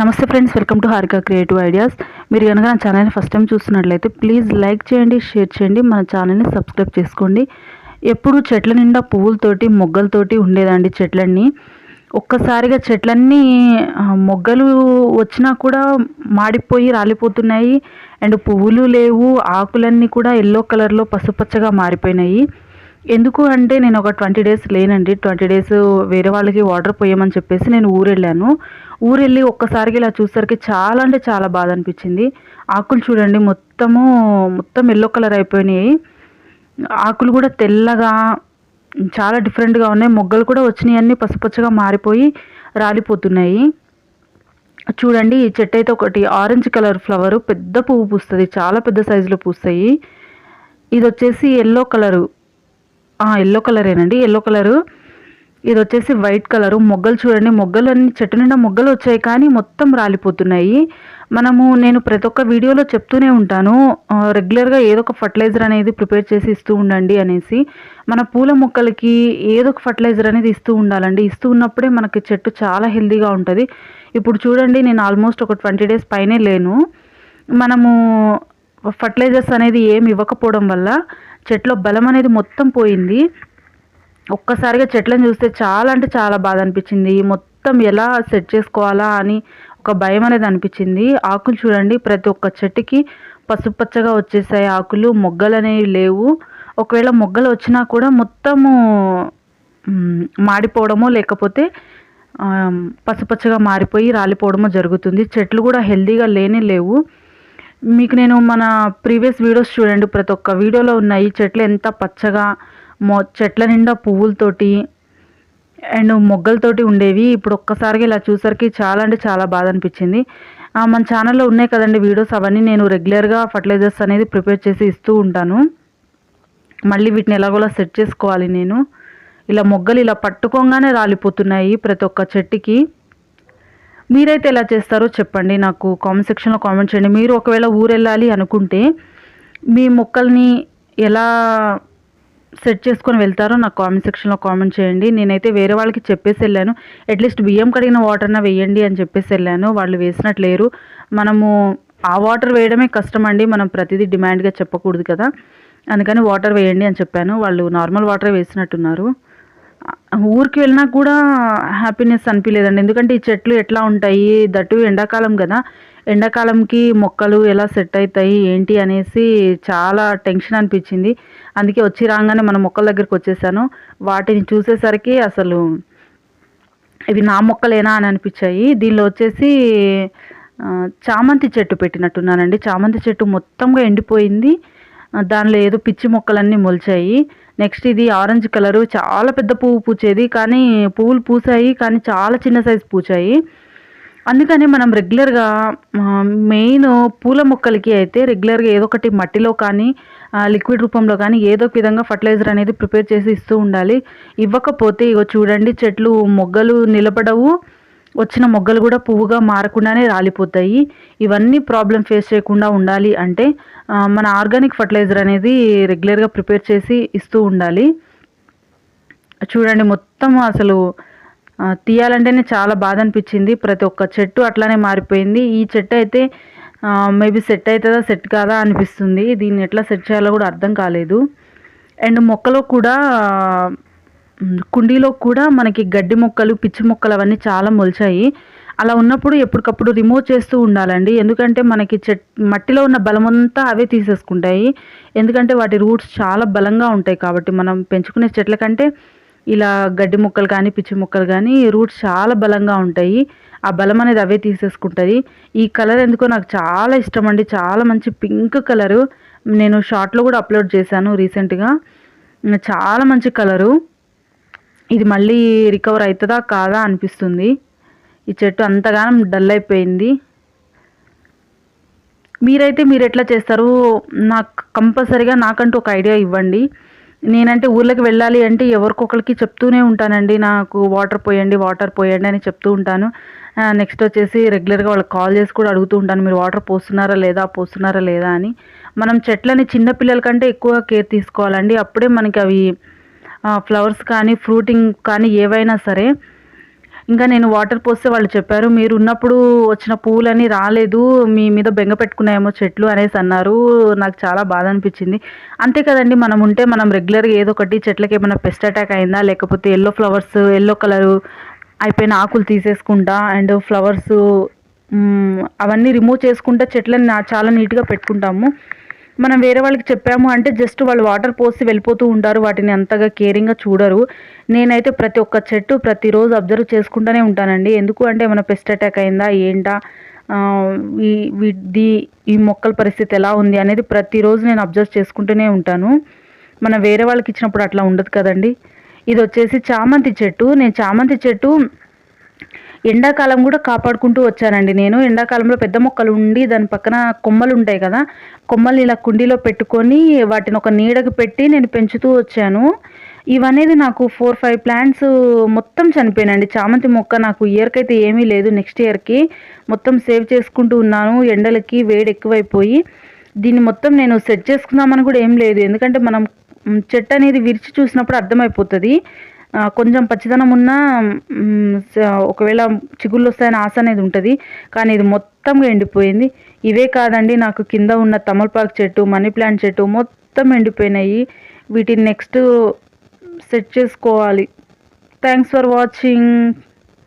నమస్తే friends welcome to Harika creative ideas. మీరు కనుక నా ఛానల్ని ఫస్ట్ టైం చూస్తున్నట్లయితే ప్లీజ్ లైక్ చేయండి షేర్ చేయండి మన ఛానల్ని సబ్స్క్రైబ్ చేసుకోండి. ఎప్పుడు చెట్ల నిండా పువ్వులతోటి మొగ్గలతోటి ఉండేదండి చెట్లన్నీ. ఒక్కసారిగా చెట్లన్నీ మొగ్గలు వచ్చినా కూడా మాడిపోయి రాలిపోతున్నాయి. అండ్ పువ్వులు లేవు ఆకులన్నీ కూడా ఎల్లో కలర్లో పసుపచ్చగా మారిపోయినాయి. ఎందుకు అంటే నేను ఒక ట్వంటీ డేస్ లేనండి. ట్వంటీ డేస్ వేరే వాళ్ళకి వాటర్ పోయమని చెప్పేసి నేను ఊరెళ్ళాను. ఊరెళ్ళి ఒక్కసారికి ఇలా చూసరికి చాలా అంటే చాలా బాధ అనిపించింది. ఆకులు చూడండి మొత్తము మొత్తం ఎల్లో కలర్ అయిపోయినాయి. ఆకులు కూడా తెల్లగా చాలా డిఫరెంట్గా ఉన్నాయి. మొగ్గలు కూడా వచ్చినాయి అన్నీ పసుపచ్చగా మారిపోయి రాలిపోతున్నాయి. చూడండి ఈ చెట్టు అయితే ఒకటి ఆరెంజ్ కలర్ ఫ్లవర్ పెద్ద పువ్వు పూస్తుంది. చాలా పెద్ద సైజులో పూస్తాయి. ఇది వచ్చేసి ఎల్లో కలరు ఎల్లో కలరేనండి ఎల్లో కలరు ఇది వచ్చేసి వైట్ కలరు మొగ్గలు చూడండి. మొగ్గలు అన్ని చెట్టు నిండా మొగ్గలు వచ్చాయి కానీ మొత్తం రాలిపోతున్నాయి. మనము నేను ప్రతి ఒక్క వీడియోలో చెప్తూనే ఉంటాను. రెగ్యులర్గా ఏదో ఒక ఫర్టిలైజర్ అనేది ప్రిపేర్ చేసి ఇస్తూ ఉండండి అనేసి. మన పూల మొక్కలకి ఏదో ఒక ఫర్టిలైజర్ అనేది ఇస్తూ ఉండాలండి. ఇస్తూ ఉన్నప్పుడే మనకి చెట్టు చాలా హెల్దీగా ఉంటుంది. ఇప్పుడు చూడండి నేను ఆల్మోస్ట్ ఒక ట్వంటీ డేస్ పైనే లేను. మనము ఫర్టిలైజర్స్ అనేది ఏమి ఇవ్వకపోవడం వల్ల చెట్లో బలం అనేది మొత్తం పోయింది. ఒక్కసారిగా చెట్లను చూస్తే చాలా అంటే చాలా బాధ అనిపించింది. మొత్తం ఎలా సెట్ చేసుకోవాలా అని ఒక భయం అనేది అనిపించింది. ఆకులు చూడండి ప్రతి ఒక్క చెట్టుకి పసుపచ్చగా వచ్చేసాయి ఆకులు మొగ్గలు అనేవి లేవు. ఒకవేళ మొగ్గలు వచ్చినా కూడా మొత్తము మాడిపోవడమో లేకపోతే పసుపచ్చగా మారిపోయి రాలిపోవడమో జరుగుతుంది. చెట్లు కూడా హెల్తీగా లేనే లేవు. మీకు నేను మన ప్రీవియస్ వీడియోస్ చూడండి. ప్రతి ఒక్క వీడియోలో ఉన్నాయి. చెట్లు ఎంత పచ్చగా మొ చెట్ల నిండా పువ్వులతోటి అండ్ మొగ్గలతోటి ఉండేవి. ఇప్పుడు ఒక్కసారిగా ఇలా చూసరికి చాలా అంటే చాలా బాధ అనిపించింది. మన ఛానల్లో ఉన్నాయి కదండి వీడియోస్. అవన్నీ నేను రెగ్యులర్గా ఫర్టిలైజర్స్ అనేది ప్రిపేర్ చేసి ఇస్తూ ఉంటాను. మళ్ళీ వీటిని ఎలాగోలా సెట్ చేసుకోవాలి నేను. ఇలా మొగ్గలు ఇలా పట్టుకోగానే రాలిపోతున్నాయి ప్రతి ఒక్క చెట్టుకి. మీరైతే ఎలా చేస్తారో చెప్పండి. నాకు కామెంట్ సెక్షన్లో కామెంట్ చేయండి. మీరు ఒకవేళ ఊరు వెళ్ళాలి అనుకుంటే మీ మొక్కల్ని ఎలా సెట్ చేసుకొని వెళ్తారో నాకు కామెంట్ సెక్షన్లో కామెంట్ చేయండి. నేనైతే వేరే వాళ్ళకి చెప్పేసి వెళ్ళాను. అట్లీస్ట్ బియ్యం కడిగిన వాటర్న వేయండి అని చెప్పేసి వెళ్ళాను. వాళ్ళు వేసినట్లేరు మనము ఆ వాటర్ వేయడమే కష్టం అండి మనం ప్రతిదీ డిమాండ్గా చెప్పకూడదు కదా. అందుకని వాటర్ వేయండి అని చెప్పాను. వాళ్ళు నార్మల్ వాటర్ వేసినట్టున్నారు. ఊరికి వెళ్ళినా కూడా హ్యాపీనెస్ అనిపించలేదండి ఎందుకంటే ఈ చెట్లు ఎట్లా ఉంటాయి? దట్టు ఎండాకాలం కదా. ఎండాకాలంకి మొక్కలు ఎలా సెట్ అవుతాయి ఏంటి అనేసి చాలా టెన్షన్ అనిపించింది. అందుకే వచ్చి రాగానే మన మొక్కల దగ్గరికి వచ్చేసాను. వాటిని చూసేసరికి అసలు ఇవి నా మొక్కలేనా అని అనిపించాయి. దీనిలో వచ్చేసి చామంతి చెట్టు పెట్టినట్టున్నానండి. చామంతి చెట్టు మొత్తంగా ఎండిపోయింది. దానిలో ఏదో పిచ్చి మొక్కలన్నీ మొలిచాయి. నెక్స్ట్ ఇది ఆరెంజ్ కలరు చాలా పెద్ద పువ్వు పూచేది కానీ పువ్వులు పూసాయి కానీ చాలా చిన్న సైజు పూచాయి. అందుకని మనం రెగ్యులర్గా మెయిన్ పూల మొక్కలకి అయితే రెగ్యులర్గా ఏదో ఒకటి మట్టిలో కానీ లిక్విడ్ రూపంలో కానీ ఏదో ఒక విధంగా ఫర్టిలైజర్ అనేది ప్రిపేర్ చేసి ఇస్తూ ఉండాలి. ఇవ్వకపోతే ఇగో చూడండి చెట్లు మొగ్గలు నిలబడవు. వచ్చిన మొగ్గలు కూడా పువ్వుగా మారకుండానే రాలిపోతాయి. ఇవన్నీ ప్రాబ్లం ఫేస్ చేయకుండా ఉండాలి అంటే మన ఆర్గానిక్ ఫర్టిలైజర్ అనేది రెగ్యులర్గా ప్రిపేర్ చేసి ఇస్తూ ఉండాలి. చూడండి మొత్తం అసలు తీయాలంటేనే చాలా బాధ అనిపించింది. ప్రతి ఒక్క చెట్టు అట్లానే మారిపోయింది. ఈ చెట్టు అయితే మేబీ సెట్ అవుతుందా సెట్ కాదా అనిపిస్తుంది. దీన్ని ఎట్లా సెట్ చేయాలో కూడా అర్థం కాలేదు. అండ్ మొక్కలో కూడా కుండీలో కూడా మనకి గడ్డి మొక్కలు పిచ్చి మొక్కలు అవన్నీ చాలా మొలిచాయి. అలా ఉన్నప్పుడు ఎప్పటికప్పుడు రిమూవ్ చేస్తూ ఉండాలండి. ఎందుకంటే మనకి చెట్ మట్టిలో ఉన్న బలమంతా అవే తీసేసుకుంటాయి. ఎందుకంటే వాటి రూట్స్ చాలా బలంగా ఉంటాయి కాబట్టి మనం పెంచుకునే చెట్ల కంటే ఇలా గడ్డి మొక్కలు కానీ పిచ్చి మొక్కలు కానీ రూట్స్ చాలా బలంగా ఉంటాయి. ఆ బలం అనేది అవే తీసేసుకుంటుంది ఈ కలర్ ఎందుకో నాకు చాలా ఇష్టం అండి చాలా మంచి పింక్ కలరు. నేను షార్ట్లో కూడా అప్లోడ్ చేశాను రీసెంట్గా చాలా మంచి కలరు. ఇది మళ్ళీ రికవర్ అవుతుందా కాదా అనిపిస్తుంది. ఈ చెట్టు అంతగానం డల్ అయిపోయింది. మీరైతే మీరు ఎట్లా చేస్తారు? నాకు కంపల్సరీగా నాకంటూ ఒక ఐడియా ఇవ్వండి. నేనంటే ఊర్లోకి వెళ్ళాలి అంటే ఎవరికొకరికి చెప్తూనే ఉంటానండి. నాకు వాటర్ పోయండి వాటర్ పోయండి అని చెప్తూ ఉంటాను. నెక్స్ట్ వచ్చేసి రెగ్యులర్గా వాళ్ళకి కాల్ చేసి కూడా అడుగుతూ ఉంటాను. మీరు వాటర్ పోస్తున్నారా లేదా పోస్తున్నారా లేదా అని. మనం చెట్లని చిన్నపిల్లల కంటే ఎక్కువ కేర్ తీసుకోవాలండి. అప్పుడే మనకి అవి ఫ్లవర్స్ కానీ ఫ్రూటింగ్ కానీ ఏవైనా సరే ఇంకా నేను వాటర్ పోస్తే వాళ్ళు చెప్పారు మీరు ఉన్నప్పుడు వచ్చిన పూలని రాలేదు మీ మీద బెంగ పెట్టుకున్నాయేమో చెట్లు అనేసి అన్నారు. నాకు చాలా బాధ అనిపించింది. అంతే కదండి మనం ఉంటే మనం రెగ్యులర్గా ఏదో ఒకటి చెట్లకి ఏమైనా పెస్ట్ అటాక్ అయిందా లేకపోతే ఎల్లో ఫ్లవర్స్ ఎల్లో కలరు అయిపోయిన ఆకులు తీసేసుకుంటా అండ్ ఫ్లవర్స్ అవన్నీ రిమూవ్ చేసుకుంటా చెట్లని చాలా నీట్గా పెట్టుకుంటాము. మనం వేరే వాళ్ళకి చెప్పాము అంటే జస్ట్ వాళ్ళు వాటర్ పోసి వెళ్ళిపోతూ ఉంటారు వాటిని అంతగా కేరింగ్గా చూడరు. నేనైతే ప్రతి ఒక్క చెట్టు ప్రతిరోజు అబ్జర్వ్ చేసుకుంటూనే ఉంటానండి. ఎందుకు అంటే ఏమైనా పెస్ట్ అటాక్ అయిందా ఏంటా? ఈ వీటి ఈ మొక్కల పరిస్థితి ఎలా ఉంది అనేది ప్రతిరోజు నేను అబ్జర్వ్ చేసుకుంటూనే ఉంటాను. మనం వేరే వాళ్ళకి ఇచ్చినప్పుడు అట్లా ఉండదు కదండి. ఇది వచ్చేసి చామంతి చెట్టు. నేను చామంతి చెట్టు ఎండాకాలం కూడా కాపాడుకుంటూ వచ్చానండి నేను. ఎండాకాలంలో పెద్ద మొక్కలు ఉండి దాని పక్కన కొమ్మలు ఉంటాయి కదా కొమ్మల్ని ఇలా కుండీలో పెట్టుకొని వాటిని ఒక నీడకు పెట్టి నేను పెంచుతూ వచ్చాను. ఇవనేది నాకు ఫోర్ ఫైవ్ ప్లాంట్స్ మొత్తం చనిపోయినండి చామంతి మొక్క నాకు ఇయర్కి అయితే ఏమీ లేదు. నెక్స్ట్ ఇయర్కి మొత్తం సేవ్ చేసుకుంటూ ఉన్నాను. ఎండలకి వేడి ఎక్కువైపోయి దీన్ని మొత్తం నేను సెట్ చేసుకుందామని కూడా ఏం లేదు. ఎందుకంటే మనం చెట్టు అనేది విరిచి చూసినప్పుడు అర్థమైపోతుంది. కొంచెం పచ్చిదనం ఉన్నా ఒకవేళ చిగుళ్ళు వస్తాయని ఆశ అనేది ఉంటుంది. కానీ ఇది మొత్తంగా ఎండిపోయింది. ఇవే కాదండి నాకు కింద ఉన్న తమలపాకు చెట్టు మనీ ప్లాంట్ చెట్టు మొత్తం ఎండిపోయినాయి. వీటిని నెక్స్ట్ సెట్ చేసుకోవాలి. Thanks for watching